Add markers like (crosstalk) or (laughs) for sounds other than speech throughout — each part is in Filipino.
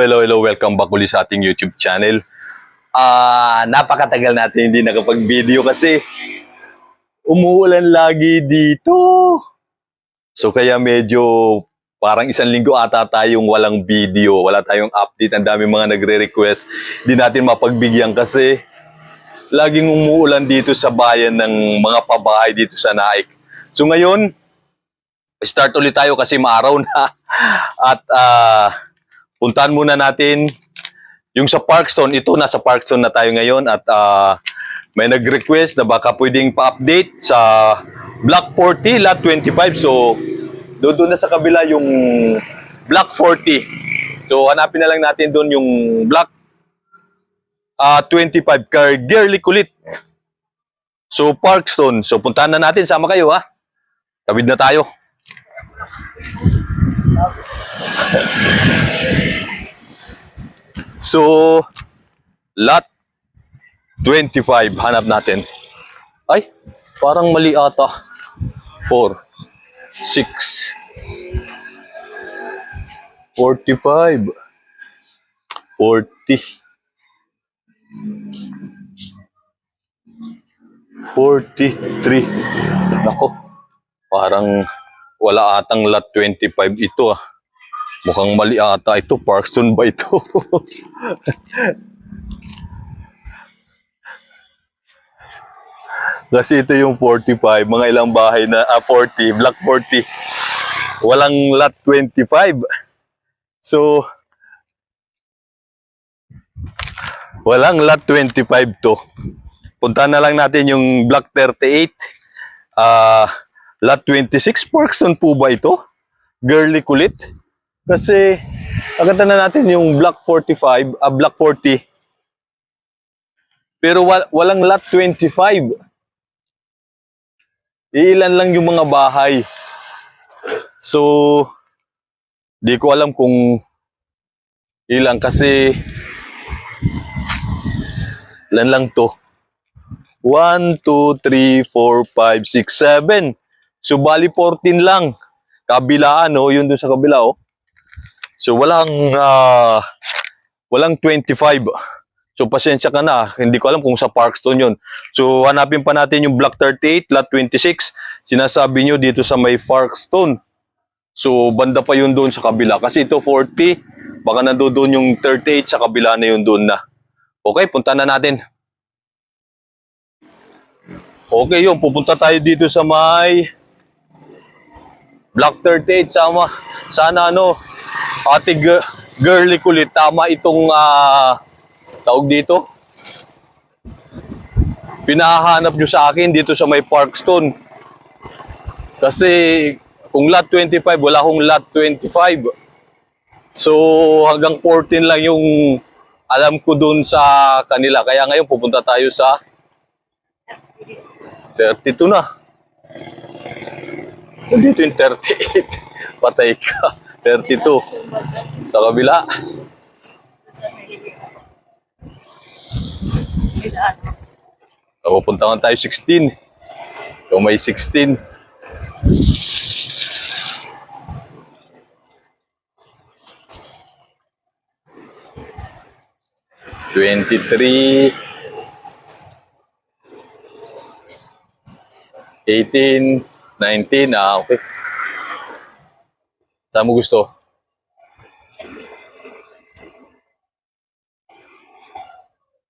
Hello, hello, welcome back ulit sa ating YouTube channel. Ah, napakatagal natin hindi nakapag-video kasi umuulan lagi dito. So kaya medyo parang isang linggo ata tayong walang video, wala tayong update. Ang dami mga nagre-request. Hindi natin mapagbigyan kasi laging umuulan dito sa bayan ng mga pabahay dito sa Naik. So ngayon, start ulit tayo kasi maaraw na. (laughs) At ah, puntahan muna natin yung sa Parkstone. Ito, nasa Parkstone na tayo ngayon at ah, may nag-request na baka pwedeng pa-update sa Block 40, Lot 25. So, doon doon na sa kabila yung Block 40. So, hanapin na lang natin doon yung Block ah 25 car Girly Kulit. So, Parkstone. So, puntahan na natin. Sama kayo, ha? Tawid na tayo. So, lot 25, hanap natin. Ay, parang mali ata. 4, 6, 45, 40, 43. Nako, parang wala atang lot 25 ito ah. Mukhang mali ata ito. Parkstone ba ito? (laughs) Kasi ito yung 45, mga ilang bahay na, ah, 40, block 40. Walang lot 25. So, walang lot 25 to. Puntahan na lang natin yung block 38. Ah, lot 26, Parkstone po ba ito? Girly kulit? Kasi, agad na natin yung block 45, ah, block 40. Pero wal- walang lot 25. Ilan lang yung mga bahay. So, di ko alam kung ilan kasi ilan lang to. 1, 2, 3, 4, 5, 6, 7. So, bali 14 lang. Kabilaan, oh. Yun dun sa kabila, oh. So, walang, ah, walang 25. So, pasensya ka na. Hindi ko alam kung sa Parkstone yun. So, hanapin pa natin yung Block 38, Lot 26. Sinasabi nyo dito sa may Parkstone. So, banda pa yun doon sa kabila. Kasi ito 40, baka nandoon yung 38 sa kabila na yun doon na. Okay, punta na natin. Okay yun, pupunta tayo dito sa may Block 38. Sama, sana ano, ate gi- girly kulit, tama itong ah, tawag dito. Pinahanap nyo sa akin dito sa may Parkstone. Kasi kung lot 25, wala akong lot 25. So hanggang 14 lang yung alam ko dun sa kanila. Kaya ngayon pupunta tayo sa 32 na. Dito yung 38. (laughs) Patay ka. 32. Sa kabila. So, pupunta nga tayo 16. So may 16. Twenty-three, eighteen, nineteen, ah, okay. Saan mo gusto?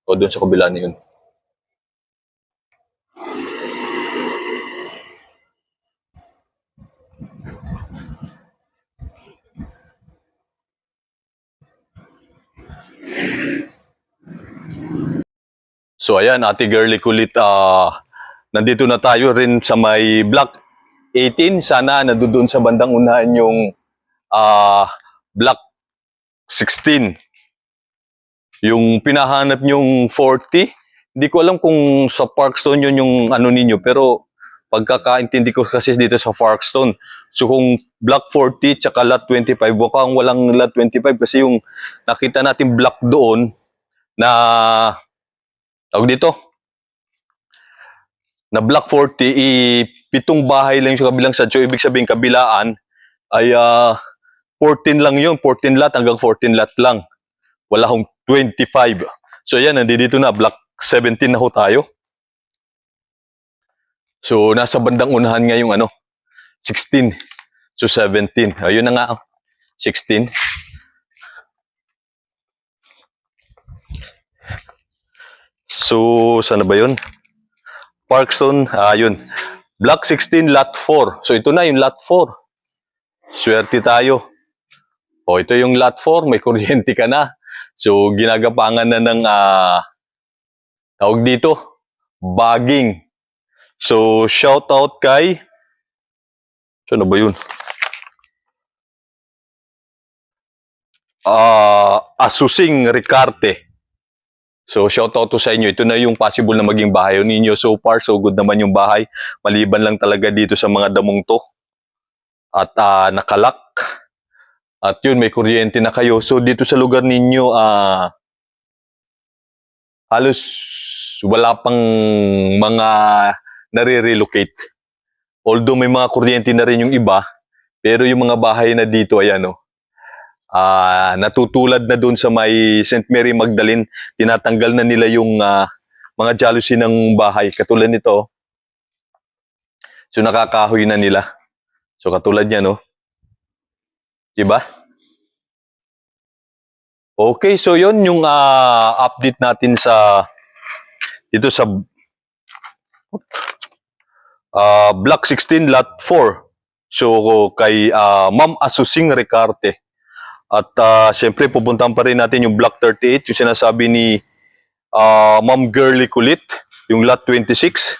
O doon sa kabila na yun. So ayan, Ate Girly Kulit, ah nandito na tayo rin sa may block 18. Sana nandoon sa bandang unahan yung ah block 16. Yung pinahanap yung 40. Hindi ko alam kung sa Parkstone yun yung ano ninyo, pero pagkakaintindi ko kasi dito sa Parkstone. So kung block 40 tsaka lot 25, mukhang walang lot 25 kasi yung nakita natin block doon na tawag dito na block 40 i pitong bahay lang yung sa kabilang side. So ibig sabihin kabilaan ay ah, 14 lang yun, 14 lot hanggang 14 lot lang. wala hong 25. So ayan, nandito na, block 17 na ho tayo. So nasa bandang unahan nga yung ano, 16 to 17. Ayun na nga, oh, 16. So, saan na ba yun? Parkstone, ah. Block 16, lot 4. So, ito na yung lot 4. Swerte tayo. O, ito yung lot 4. May (laughs) kuryente ka na. So, ginagapangan na ng, ah, tawag dito, bagging. So, shout out kay, na ba yun? Ah, Asusing Ricarte. So, shout out to sa inyo. Ito na yung possible na maging bahay ninyo. So far, so good naman yung bahay. Maliban lang talaga dito sa mga damong to. At ah, nakalak. At yun, may kuryente na kayo. So, dito sa lugar ninyo, ah, halos wala pang mga nare-relocate. Although may mga kuryente na rin yung iba, pero yung mga bahay na dito, ayan o, ah natutulad na doon sa may St. Mary Magdalene, tinatanggal na nila yung ah, mga jealousy ng bahay. Katulad nito. So nakakahoy na nila. So katulad niya, no? Diba? Okay, so yon yung ah, update natin sa dito sa ah, Block 16 Lot 4. So kay ah, Ma'am Asusing Ricarte. At uh, siyempre, pupuntahan pa rin natin yung Block 38, yung sinasabi ni ah, Ma'am Girly Kulit, yung Lot 26.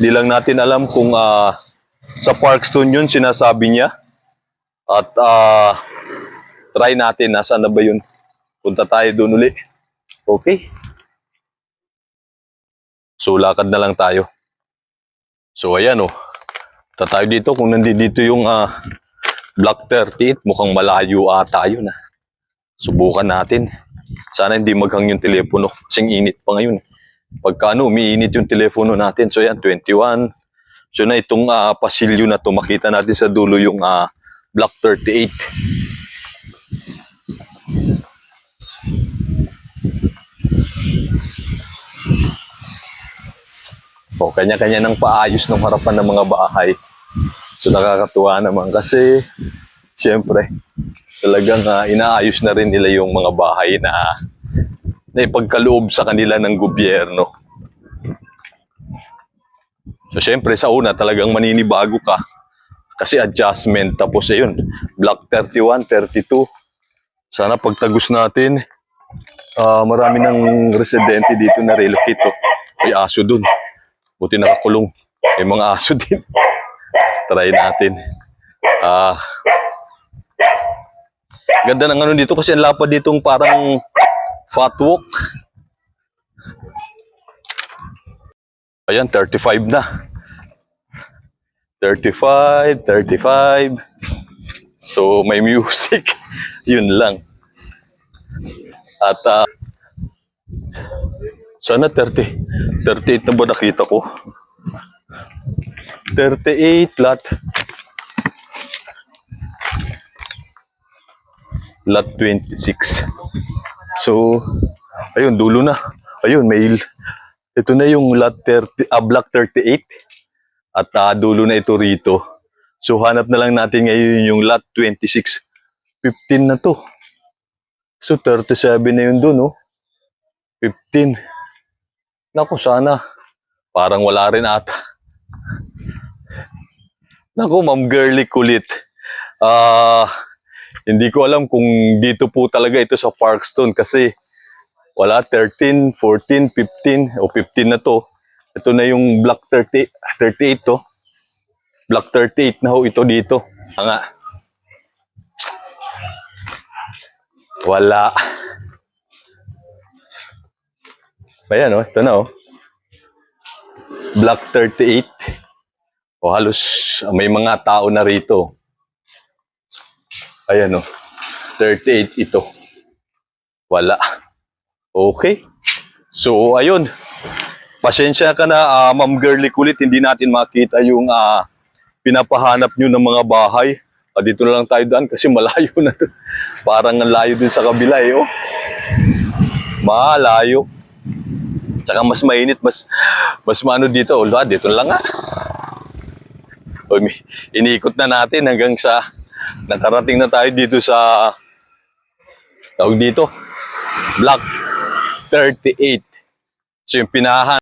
Di lang natin alam kung ah, sa Parkstone yun sinasabi niya. At ah, try natin, nasaan na ba yun? Punta tayo doon uli. Okay. So, lakad na lang tayo. So, ayan oh. Punta tayo dito kung nandito yung ah, Block 38, mukhang malayo ata yun ah. Subukan natin. Sana hindi maghang yung telepono. Kasing init pa ngayon. Pagka ano, umiinit yung telepono natin. So yan, 21. So na itong ah, pasilyo na to, makita natin sa dulo yung ah, Block 38. O, kanya-kanya ng paayos ng harapan ng mga bahay. So nakakatuwa naman kasi siyempre talagang ah, inaayos na rin nila yung mga bahay na na ipagkaloob sa kanila ng gobyerno. So siyempre sa una talagang maninibago ka kasi adjustment tapos ayun block 31, 32. Sana pagtagos natin ah, marami ng residente dito na relocate oh. May aso dun. Buti nakakulong. May mga aso (laughs) din try natin. Ah. ganda ng ano dito kasi ang lapad ditong parang fat walk. Ayan, 35 na. 35, 35. So, may music. (laughs) Yun lang. At, ah, sana 30. 38 na ba nakita ko? 38 lot. Lot 26. So, ayun, dulo na. Ayun, may, ito na yung lot 30, ah, block 38. At ah, dulo na ito rito. So, hanap na lang natin ngayon yung lot 26. 15 na to. So, 37 na yun dun, oh. 15. Naku, sana. Parang wala rin ata. Naku, ma'am girly kulit. Ah, hindi ko alam kung dito po talaga ito sa Parkstone kasi wala 13, 14, 15 o 15 na to. Ito na yung block 30, 38 to. Block 38 na ho ito dito. Nga. Wala. Ayan oh, ito na oh. Block 38. O halos ah, may mga tao na rito. Ayan o. 38 ito. Wala. Okay. So, ayun. Pasensya ka na, uh, Ma'am Girly Kulit, hindi natin makita yung uh, pinapahanap nyo ng mga bahay. Uh, dito na lang tayo daan kasi malayo na to. Parang ang layo dun sa kabila eh, oh. Malayo. Tsaka mas mainit, mas, mas maano dito. Oh, ah, dito na lang ah. Oh, iniikot na natin hanggang sa nakarating na tayo dito sa tawag dito, Block 38. So yung pinahan